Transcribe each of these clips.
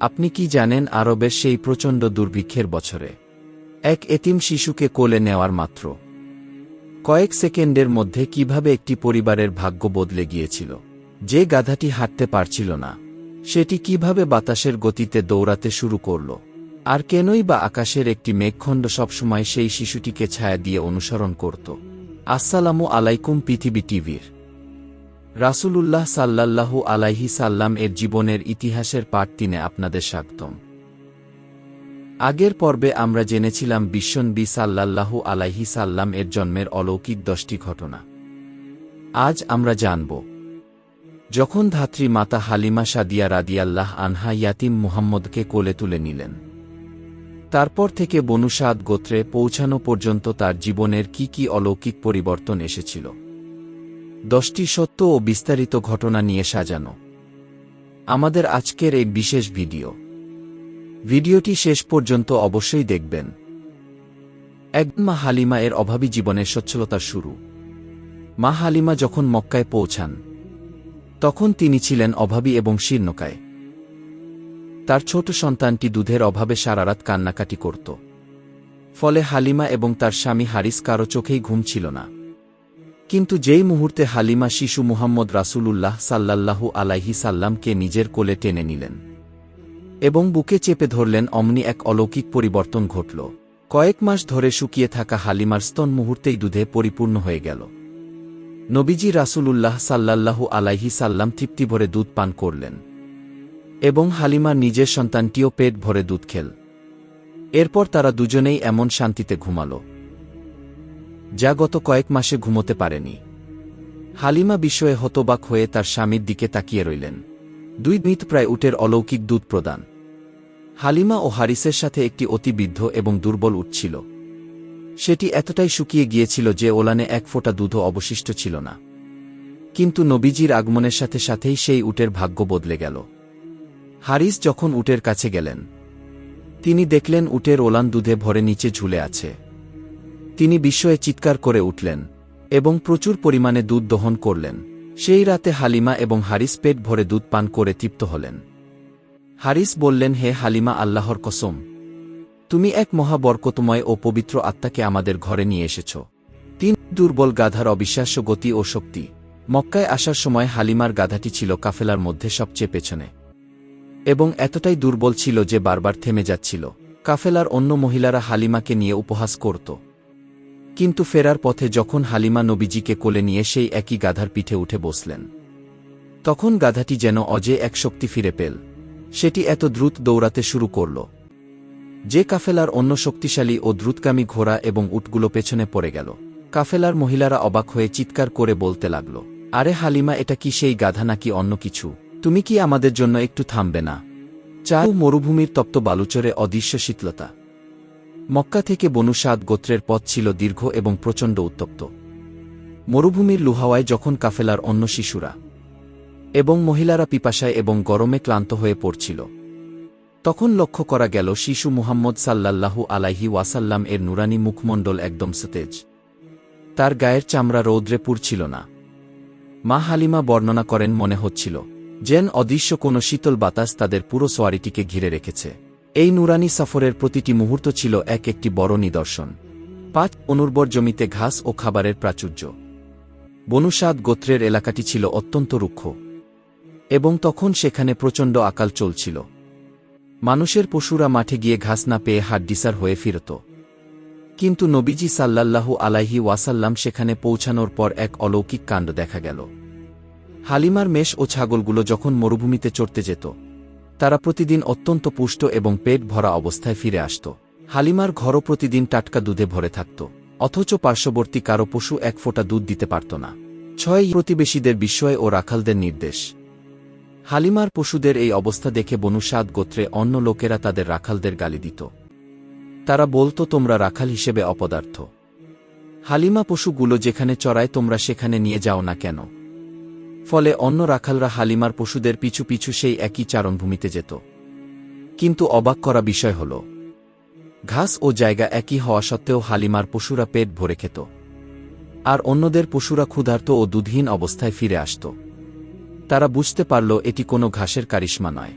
আপনি কি জানেন আরবের সেই প্রচণ্ড দুর্ভিক্ষের বছরে? এক এতিম শিশুকে কোলে নেওয়ার মাত্র। কয়েক সেকেন্ডের মধ্যে কীভাবে একটি পরিবারের ভাগ্য বদলে গিয়েছিল? যে গাধাটি হাঁটতে পারছিল না, সেটি কীভাবে বাতাসের গতিতে দৌড়াতে শুরু করল? আর কেনই বা আকাশের একটি মেঘখণ্ড সবসময় সেই শিশুটিকে ছায়া দিয়ে অনুসরণ করত? আসসালামু আলাইকুম, পৃথিবী টিভির। রাসূলুল্লাহ সাল্লাল্লাহু আলাইহি সাল্লাম এর জীবনের ইতিহাসের পাঠ তিনে আপনাদের স্বাগতম। আগের পর্বে আমরা জেনেছিলাম বিশ্বনবী সাল্লাল্লাহু আলাইহি সাল্লাম এর জন্মের অলৌকিক দশটি ঘটনা। আজ আমরা জানব, যখন ধাত্রী মাতা হালিমা সাদিয়া রাদিয়াল্লাহ আনহা ইয়াতিম মুহাম্মদকে কোলে তুলে নিলেন। তারপর থেকে বনুসাদ গোত্রে পৌঁছানো পর্যন্ত তার জীবনের কি কি অলৌকিক পরিবর্তন এসেছিল। দশটি সত্য ও বিস্তারিত ঘটনা নিয়ে সাজানো। আমাদের আজকের এই বিশেষ ভিডিও। ভিডিওটি শেষ পর্যন্ত অবশ্যই দেখবেন। একদিন মা হালিমা এর অভাবী জীবনের সচ্ছলতার শুরু। মা হালিমা যখন মক্কায় পৌঁছান, তখন তিনি ছিলেন অভাবী এবং শীর্ণকায়। তার ছোট সন্তানটি দুধের অভাবে সারারাত কান্নাকাটি করত। ফলে হালিমা এবং তার স্বামী হারিস কারও চোখেই ঘুম ছিল না। কিন্তু যেই মুহূর্তে হালিমা শিশু মুহাম্মদ রাসূলুল্লাহ সাল্লাল্লাহু আলাইহি সাল্লামকে নিজের কোলে টেনে নিলেন এবং বুকে চেপে ধরলেন, অমনি এক অলৌকিক পরিবর্তন ঘটল। কয়েক মাস ধরে শুকিয়ে থাকা হালিমার স্তন মুহূর্তেই দুধে পরিপূর্ণ হয়ে গেল। নবীজি রাসূলুল্লাহ সাল্লাল্লাহু আলাইহি সাল্লাম তৃপ্তি ভরে দুধ পান করলেন এবং হালিমার নিজের সন্তানটিও পেট ভরে দুধ খেল। এরপর তারা দুজনেই এমন শান্তিতে ঘুমাল। যা গত কয়েক মাসে ঘুমোতে পারেনি। হালিমা বিষয়ে হতবাক হয়ে তার স্বামীর দিকে তাকিয়ে রইলেন। দুই মিত প্রায় উটের অলৌকিক দুধ প্রদান। হালিমা ও হারিসের সাথে একটি অতিবৃদ্ধ এবং দুর্বল উঠছিল সেটি এতটাই শুকিয়ে গিয়েছিল যে ওলানে এক ফোঁটা দুধও অবশিষ্ট ছিল না। কিন্তু নবীজির আগমনের সাথে সাথেই সেই উটের ভাগ্য বদলে গেল। হারিস যখন উটের কাছে গেলেন, তিনি দেখলেন উটের ওলান দুধে ভরে নিচে ঝুলে আছে। তিনি বিস্ময়ে চিৎকার করে উঠলেন এবং প্রচুর পরিমাণে দুধ দহন করলেন। সেই রাতে হালিমা এবং হারিস পেট ভরে দুধ পান করে তৃপ্ত হলেন। হারিস বললেন, হে হালিমা, আল্লাহর কসম। তুমি এক মহাবরকতময় ও পবিত্র আত্মাকে আমাদের ঘরে নিয়ে এসেছ। তিন দুর্বল গাধার অবিশ্বাস্য গতি ও শক্তি। মক্কায় আসার সময় হালিমার গাধাটি ছিল কাফেলার মধ্যে সবচেয়ে পেছনে। এবং এতটাই দুর্বল ছিল যে বারবার থেমে যাচ্ছিল। কাফেলার অন্য মহিলারা হালিমাকে নিয়ে উপহাস করত। কিন্তু ফেরার পথে যখন হালিমা নবীজিকে কোলে নিয়ে সেই একই গাধার পিঠে উঠে বসলেন। তখন গাধাটি যেন অজে এক শক্তি ফিরে পেল। সেটি এত দ্রুত দৌড়াতে শুরু করল। যে কাফেলার অন্য শক্তিশালী ও দ্রুতগামী ঘোড়া এবং উটগুলো পেছনে পড়ে গেল। কাফেলার মহিলারা অবাক হয়ে চিৎকার করে বলতে লাগল, আরে হালিমা, এটা কি সেই গাধা নাকি অন্য কিছু? তুমি কি আমাদের জন্য একটু থামবে না? চাউ মরুভূমির তপ্ত বালুচরে অদৃশ্য শীতলতা। মক্কা থেকে বনুসাদ গোত্রের পথ ছিল দীর্ঘ এবং প্রচণ্ড উত্তপ্ত। মরুভূমির লুহাওয়ায় যখন কাফেলার অন্য শিশুরা এবং মহিলারা পিপাসায় এবং গরমে ক্লান্ত হয়ে পড়ছিল, তখন লক্ষ্য করা গেল শিশু মুহাম্মদ সাল্লাল্লাহু আলাইহি ওয়াসাল্লাম এর নুরানি মুখমণ্ডল একদম সতেজ। তার গায়ের চামড়া রৌদ্রে পুড়ছিল না। মা হালিমা বর্ণনা করেন মনে হচ্ছিল, যেন অদৃশ্য কোনো শীতল বাতাস তাদের পুরো সোয়ারিটিকে ঘিরে রেখেছে। এই নুরানি সফরের প্রতিটি মুহূর্ত ছিল এক একটি বড় নিদর্শন। পাঁচ অনুর্বর জমিতে ঘাস ও খাবারের প্রাচুর্য। বনুসাদ গোত্রের এলাকাটি ছিল অত্যন্ত রুক্ষ। এবং তখন সেখানে প্রচণ্ড আকাল চলছিল। মানুষের পশুরা মাঠে গিয়ে ঘাস না পেয়ে হাড্ডিসার হয়ে ফিরত। কিন্তু নবীজি সাল্লাল্লাহু আলাইহি ওয়াসাল্লাম সেখানে পৌঁছানোর পর এক অলৌকিক কাণ্ড দেখা গেল। হালিমার মেষ ও ছাগলগুলো যখন মরুভূমিতে চড়তে যেত তারা প্রতিদিন অত্যন্ত পুষ্ট এবং পেট ভরা অবস্থায় ফিরে আসত। হালিমার ঘরও প্রতিদিন টাটকা দুধে ভরে থাকত, অথচ পার্শ্ববর্তী কারও পশু এক ফোঁটা দুধ দিতে পারত না। ছয় প্রতিবেশীদের বিস্ময় ও রাখালদের নির্দেশ। হালিমার পশুদের এই অবস্থা দেখে বনুসাদ গোত্রে অন্য লোকেরা তাদের রাখালদের গালি দিত। তারা বলতো, তোমরা রাখাল হিসেবে অপদার্থ। হালিমা পশুগুলো যেখানে চড়ায় তোমরা সেখানে নিয়ে যাও না কেন? ফলে অন্য রাখালরা হালিমার পশুদের পিছু পিছু সেই একই চারণভূমিতে যেত। কিন্তু অবাক করা বিষয় হল, ঘাস ও জায়গা একই হওয়া সত্ত্বেও হালিমার পশুরা পেট ভরে খেত। আর অন্যদের পশুরা ক্ষুধার্ত ও দুধহীন অবস্থায় ফিরে আসত। তারা বুঝতে পারল এটি কোনো ঘাসের কারিশ্মা নয়।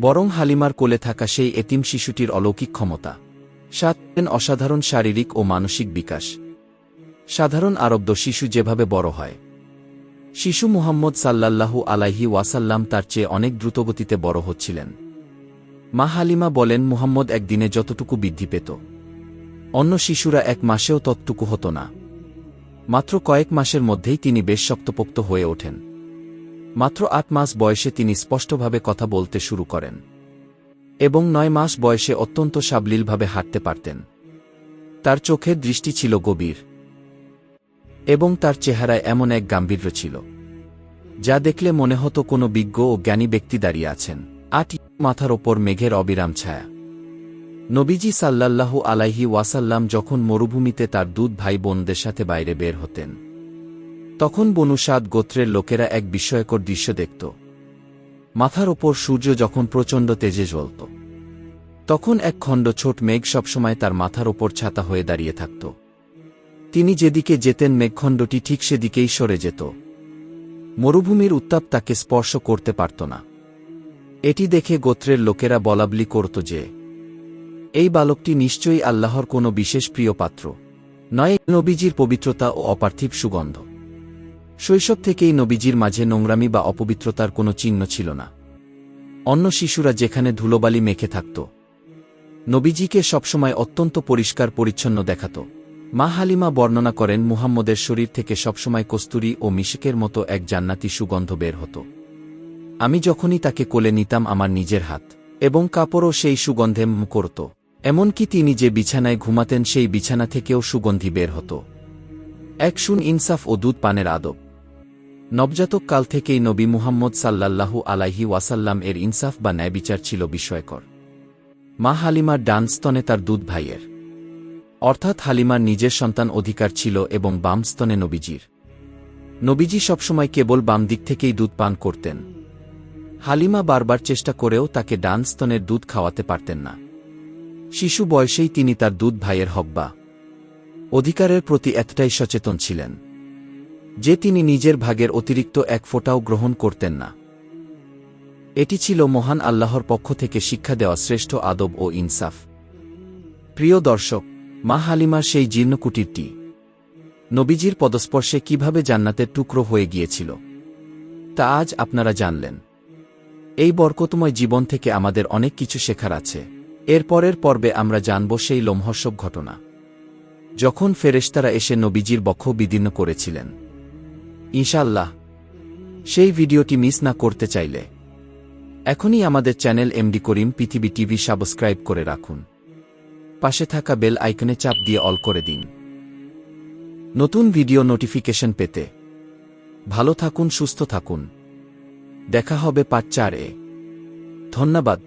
বরং হালিমার কোলে থাকা সেই এতিম শিশুটির অলৌকিক ক্ষমতা। সাত অসাধারণ শারীরিক ও মানসিক বিকাশ। সাধারণ আরব্য শিশু যেভাবে বড় হয় শিশু মুহাম্মদ সাল্লাল্লাহু আলাইহি ওয়াসাল্লাম তার চেয়ে অনেক দ্রুতগতিতে বড় হচ্ছিলেন। মা হালিমা বলেন, মুহাম্মদ একদিনে যতটুকু বৃদ্ধি পেত, অন্য শিশুরা এক মাসেও ততটুকু হতো না। মাত্র কয়েক মাসের মধ্যেই তিনি বেশ শক্তপোক্ত হয়ে ওঠেন। মাত্র আট মাস বয়সে তিনি স্পষ্টভাবে কথা বলতে শুরু করেন এবং নয় মাস বয়সে অত্যন্ত সাবলীলভাবে হাঁটতে পারতেন। তার চোখের দৃষ্টি ছিল গভীর। এবং তার চেহারায় এমন এক গাম্ভীর্য ছিল, যা দেখলে মনে হতো কোনো বিজ্ঞ ও জ্ঞানী ব্যক্তি দাঁড়িয়ে আছেন। আট মাথার ওপর মেঘের অবিরাম ছায়া। নবীজি সাল্লাল্লাহু আলাইহি ওয়াসাল্লাম যখন মরুভূমিতে তার দুধ ভাই বোনদের সাথে বাইরে বের হতেন, তখন বনুসাদ গোত্রের লোকেরা এক বিস্ময়কর দৃশ্য দেখত। মাথার ওপর সূর্য যখন প্রচণ্ড তেজে জ্বলত, তখন এক খণ্ড ছোট মেঘ সবসময় তার মাথার ওপর ছাতা হয়ে দাঁড়িয়ে থাকত। তিনি যেদিকে যেতেন মেঘখণ্ডটি ঠিক সেদিকেই সরে যেত। মরুভূমির উত্তাপ তাকে স্পর্শ করতে পারত না। এটি দেখে গোত্রের লোকেরা বলাবলি করত যে, এই বালকটি নিশ্চয়ই আল্লাহর কোনো বিশেষ প্রিয় পাত্র, নয় নবীজির পবিত্রতা ও অপার্থিব সুগন্ধ। শৈশব থেকেই নবীজির মাঝে নোংরামি বা অপবিত্রতার কোনো চিহ্ন ছিল না। অন্য শিশুরা যেখানে ধুলোবালি মেখে থাকত, নবীজিকে সবসময় অত্যন্ত পরিষ্কার পরিচ্ছন্ন দেখাত। মা হালিমা বর্ণনা করেন মুহাম্মদের শরীর থেকে সবসময় কস্তুরি ও মিশকের মতো এক জান্নাতি সুগন্ধ বের হতো। আমি যখনই তাকে কোলে নিতাম আমার নিজের হাত এবং কাপড়ও সেই সুগন্ধে করত। এমনকি তিনি যে বিছানায় ঘুমাতেন সেই বিছানা থেকেও সুগন্ধি বের হতো। এক শুন ইনসাফ ও দুধ পানের আদব। নবজাতক কাল থেকেই নবী মুহাম্মদ সাল্লাল্লাহু আলাইহি ওয়াসাল্লাম এর ইনসাফ বা ন্যায়বিচার ছিল বিস্ময়কর মা হালিমার ডান স্তনে তার দুধ ভাইয়ের অর্থাৎ হালিমার নিজের সন্তান অধিকার ছিল এবং বামস্তনে নবীজির। নবীজি সবসময় কেবল বাম দিক থেকেই দুধ পান করতেন। হালিমা বারবার চেষ্টা করেও তাকে ডান স্তনের দুধ খাওয়াতে পারতেন না। শিশু বয়সেই তিনি তার দুধ ভাইয়ের হব্বা অধিকারের প্রতি এতটাই সচেতন ছিলেন যে তিনি নিজের ভাগের অতিরিক্ত এক ফোঁটাও গ্রহণ করতেন না। এটি ছিল মহান আল্লাহর পক্ষ থেকে শিক্ষা দেওয়া শ্রেষ্ঠ আদব ও ইনসাফ। প্রিয় দর্শক মা হালিমার সেই জীর্ণকুটিরটি নবীজির পদস্পর্শে কীভাবে জান্নাতের টুকরো হয়ে গিয়েছিল, তা আজ আপনারা জানলেন। এই বরকতময় জীবন থেকে আমাদের অনেক কিছু শেখার আছে। এর পরের পর্বে আমরা জানব সেই লোমহর্ষক ঘটনা। যখন ফেরেশতারা এসে নবীজির বক্ষ বিদীর্ণ করেছিলেন। ইনশাল্লাহ সেই ভিডিওটি মিস না করতে চাইলে এখনই আমাদের চ্যানেল এমডি করিম পৃথিবী টিভি সাবস্ক্রাইব করে রাখুন। পাশে থাকা বেল আইকনে চাপ দিয়ে অল করে দিন। নতুন ভিডিও নোটিফিকেশন পেতে। ভালো থাকুন, সুস্থ থাকুন। দেখা হবে পাঁচ চারে ধন্যবাদ।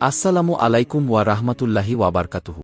আসসালামু আলাইকুম ওয়া রাহমাতুল্লাহি ওয়াবারকাতুহু